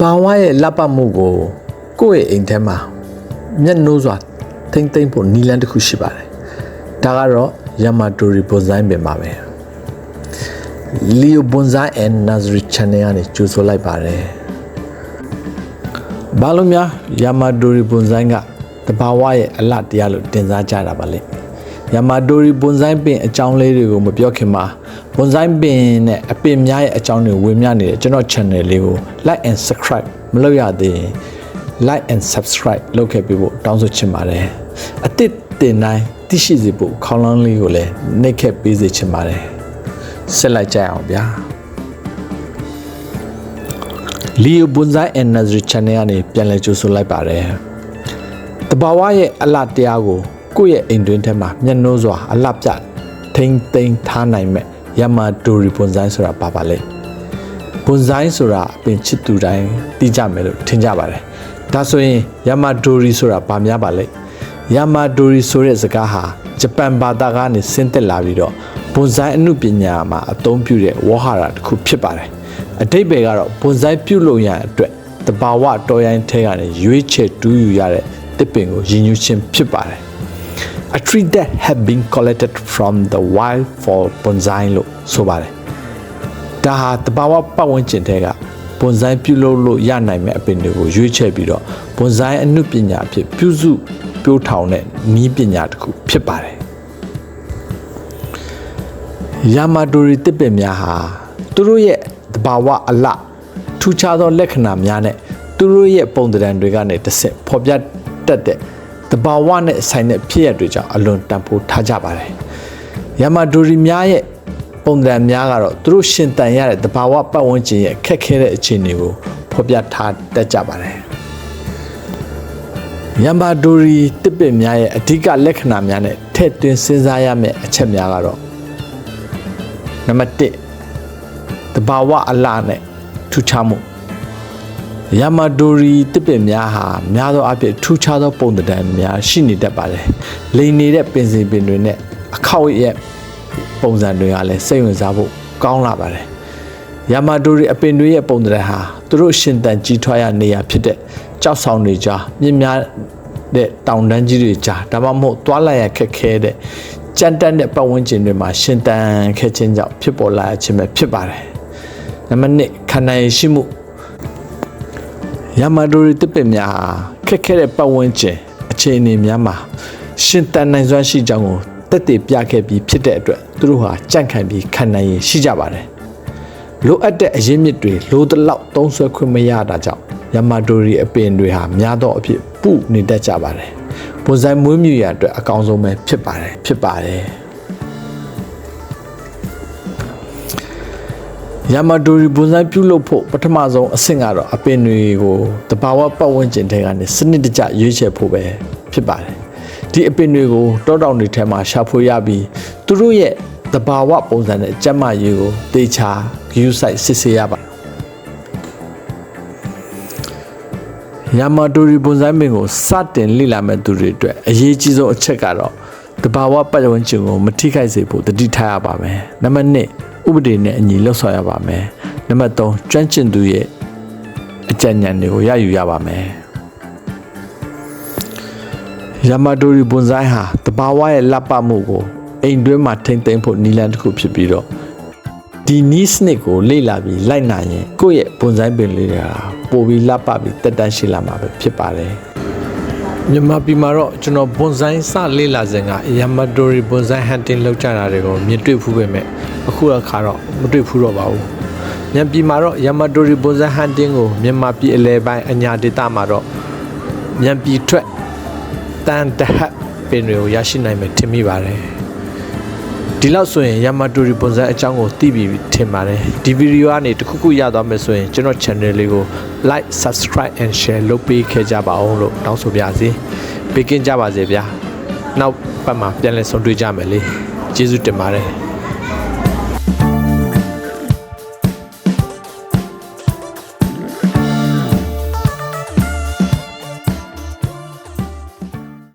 ဘာဝရဲ့လက်ပတ်မှုကိုကိုယ့်ရဲ့အိမ်ထဲမှာမျက်နှိုးစွာထိမ့်သိမ့်ဖို့နီလန်းတစ်ခုရှိပါတယ်ဒါကတော့ယမတိုရီပုံစံပင်ပါပဲလီယိုဘွန်ဇိုင်း and Nazari channel ကနေကြိုဆိုလိုက်ပါတယ်ဘာလို့များယမတိုရီဘွန်ဇိုင်းကတဘာဝရဲ့အလတ်တရားလို့တင်စားကြတာပါလေ ယမတိုရီဘွန်ဇိုင်းပင်အကြောင်းလေးတွေကိုမပြောခင်မှာဘွန်ဇိုင်းပင်နဲ့အပင်များရဲ့အကြောင်းတွေဝေမျှနေတဲ့ကျွန်တော် channel လေးကို like and subscribe မလုပ်ရသေးရင် like and subscribe လုပ်ခဲ့ပြီးဖို့တောင်းဆိုချင်ပါတယ်အသစ်တင်တိုင်းသိရှိစေဖို့ခေါင်းလောင်းလေးကိုလည်းနှိပ်ခက်ပေးစေချင်ပါတယ်ဆက်လိုက်ကြရအောင်ဗျာလီယိုဘွန်ဇိုင်း and Nazari channel ကနေပြန်လည်ကြိုဆိုလိုက်ပါတယ်တဘာဝရဲ့အလှတရားကို ကိုယ့်ရဲ့အိမ်တွင်းထဲမှာမျက်နှိုးစွာအလှပြထိမ့်သိမ်းထားနိုင်မဲ့ယမဒိုရီဘွန်ဇိုင်းဆိုတာပါပါလေဘွန်ဇိုင်းဆိုတာအပင်ချစ်သူတိုင်းသိကြမယ်လို့ထင်ကြပါတယ်ဒါဆိုရင်ယမဒိုရီဆိုတာဘာများပါလဲယမဒိုရီဆိုတဲ့စကားဟာဂျပန်ဘာသာကနေဆင်းသက်လာပြီးတော့ဘွန်ဇိုင်းအမှုပညာမှာအသုံးပြုတဲ့ဝေါဟာရတစ်ခုဖြစ်ပါတယ်အတိတ်ပဲကတော့ဘွန်ဇိုင်းပြုလုပ်ရတဲ့အတွက်တဘာဝတော်ရိုင်းထဲကနေရွေးချယ်တူးယူရတဲ့တစ်ပင်ကိုရည်ညွှန်းခြင်းဖြစ်ပါတယ် a tree that have been collected from the wild for bonsai လို့ဆိုပါတယ်ဒါဟာတဘာဝပတ်ဝန်းကျင်ထဲကဘွန်ဇိုင်းပြုလုပ်လို့ရနိုင်မဲ့အပင်တွေကိုရွေးချယ်ပြီးတော့ဘွန်ဇိုင်းအနုပညာအဖြစ်ပြုစုပြိုးထောင်တဲ့နည်းပညာတစ်ခုဖြစ်ပါတယ်ယာမာဒိုရီတစ်ပင်များဟာသူတို့ရဲ့တဘာဝအလထူးခြားသောလက္ခဏာများနဲ့သူတို့ရဲ့ပုံသဏ္ဍာန်တွေကနေတစ်ဆင့်ဖော်ပြတတ်တဲ့ တဘာဝနဲ့ဆိုင်တဲ့ဖြစ်ရတွေကြောင့်အလွန်တန်ဖိုးထားကြပါတယ်။ယာမာဒိုရီများရဲ့ပုံသဏ္ဍာန်များကတော့သူတို့ရှင်တန်ရတဲ့တဘာဝပတ်ဝန်းကျင်ရဲ့ခက်ခဲတဲ့အခြေအနေကိုဖော်ပြထားတတ်ကြပါတယ်။ယမ်ဘာဒိုရီတစ်ပင်များရဲ့အဓိကလက္ခဏာများနဲ့ထည့်သွင်းစဉ်းစားရမယ့်အချက်များကတော့နံပါတ်1တဘာဝအလားနဲ့ထူးခြားမှု ယာမာဒိုရီတစ်ပင်များဟာများသောအားဖြင့်ထူးခြားသောပုံသဏ္ဍာန်များရှိနေတတ်ပါတယ်။လိန်နေတဲ့ပင်စင်ပင်တွေနဲ့အခောက်ရဲ့ပုံစံတွေကလည်းစိတ်ဝင်စားဖို့ကောင်းလာပါတယ်။ယာမာဒိုရီအပင်တွေရဲ့ပုံသဏ္ဍာန်ဟာသူတို့ရှင်တန်ကြီးထွားရနေရဖြစ်တဲ့ကြောက်ဆောင်တွေကြားမြင့်များတဲ့တောင်တန်းကြီးတွေကြားဒါမှမဟုတ်သွာလာရခက်ခဲတဲ့ကြမ်းတမ်းတဲ့ပတ်ဝန်းကျင်တွေမှာရှင်တန်ခဲ့ခြင်းကြောင့်ဖြစ်ပေါ်လာခြင်းပဲဖြစ်ပါတယ်။နံပါတ်1ခန္ဓာရည်ရှိမှု ယာမာဒိုရီတစ်ပင်များဟာခက်ခဲတဲ့ပတ်ဝန်းကျင်အခြေအနေများမှာရှင်တန်နိုင်စွမ်းရှိကြောင်းကိုတက်တည်ပြခဲ့ပြီးဖြစ်တဲ့အတွက်သူတို့ဟာကြန့်ခိုင်ပြီးခံနိုင်ရည်ရှိကြပါတယ်လိုအပ်တဲ့အရင်းမြစ်တွေလိုတလောက်သုံးဆွဲခွင့်မရတာကြောင့်ယာမာဒိုရီအပင်တွေဟာများသောအဖြစ်ပုနေတတ်ကြပါတယ်ဘွန်ဆိုင်မွေးမြူရအတွက်အကောင်းဆုံးပဲဖြစ်ပါတယ်ဖြစ်ပါတယ် ယာမာဒိုရီဘွန်ဆိုင်ပြုလုပ်ဖို့ပထမဆုံးအဆင့်ကတော့အပင်တွေကိုတဘာဝပတ်ဝန်းကျင်ထဲကနေစနစ်တကျရွေးချယ်ဖို့ပဲဖြစ်ပါတယ်ဒီအပင်တွေကိုတောတောင်တွေထဲမှာရှာဖွေရပြီးသူတို့ရဲ့တဘာဝပုံစံနဲ့ကျက်မရေးကိုတေချာဂယူးဆိုင်စစ်ဆေးရပါယာမာဒိုရီဘွန်ဆိုင်ပင်ကိုစတင်လေ့လာမဲ့သူတွေအတွက်အရေးကြီးဆုံးအချက်ကတော့တဘာဝပတ်ဝန်းကျင်ကိုမထိခိုက်စေဖို့တတိထားရပါမယ်နံပါတ်1 ဥပဒေနဲ့အညီလှုပ်ဆောင်ရပါမယ်နံပါတ်3ကျွမ်းကျင်သူရဲ့အကြံဉာဏ်တွေကိုရယူရပါမယ်ယာမာဒိုရီဘွန်ဆိုင်ဟာတဘာဝရဲ့လက်ပမှုကိုအိမ်တွင်းမှာထိမ့်သိမ်းဖို့နီလန်တစ်ခုဖြစ်ပြီးတော့ဒီနီးစနစ်ကိုလေ့လာပြီးလိုက်နိုင်ရင်ကိုယ့်ရဲ့ဘွန်ဆိုင်ပင်လေးတွေဟာပိုပြီးလက်ပပြီးတက်တန်းရှိလာမှာပဲဖြစ်ပါတယ်မြန်မာပြည်မှာတော့ကျွန်တော်ဘွန်ဆိုင်စလေ့လာစဉ်ကယာမာဒိုရီဘွန်ဆိုင်ဟန်တင်လောက်ကြတာတွေကိုမြင်တွေ့ဖူးပေမဲ့ အခုအခါတော့မတွေ့ဖူးတော့ပါဘူးမြန်မာပြည်မှာတော့ယာမာဒိုရီဘွန်ဆိုင်ဟန်တင်ကိုမြန်မာပြည်အလဲပိုင်းအညာဒေသမှာတော့မြန်မာပြည်ထွက်တန်တဟတ်ပင်တွေကိုရရှိနိုင်မယ်ထင်မိပါတယ်ဒီလောက်ဆိုရင်ယာမာတိုရီပုံစံအကြောင်းကိုသိပြီထင်ပါတယ်ဒီဗီဒီယိုကနေတခုခုရသွားမယ်ဆိုရင်ကျွန်တော် channel လေးကို like subscribe and share လုပ်ပေးခဲ့ကြပါအောင်လို့တောင်းဆိုပါရစေပေးကင်းကြပါစေဗျာနောက်ပတ်မှာပြန်လည်ဆုံတွေ့ကြမယ်လေကျေးဇူးတင်ပါတယ်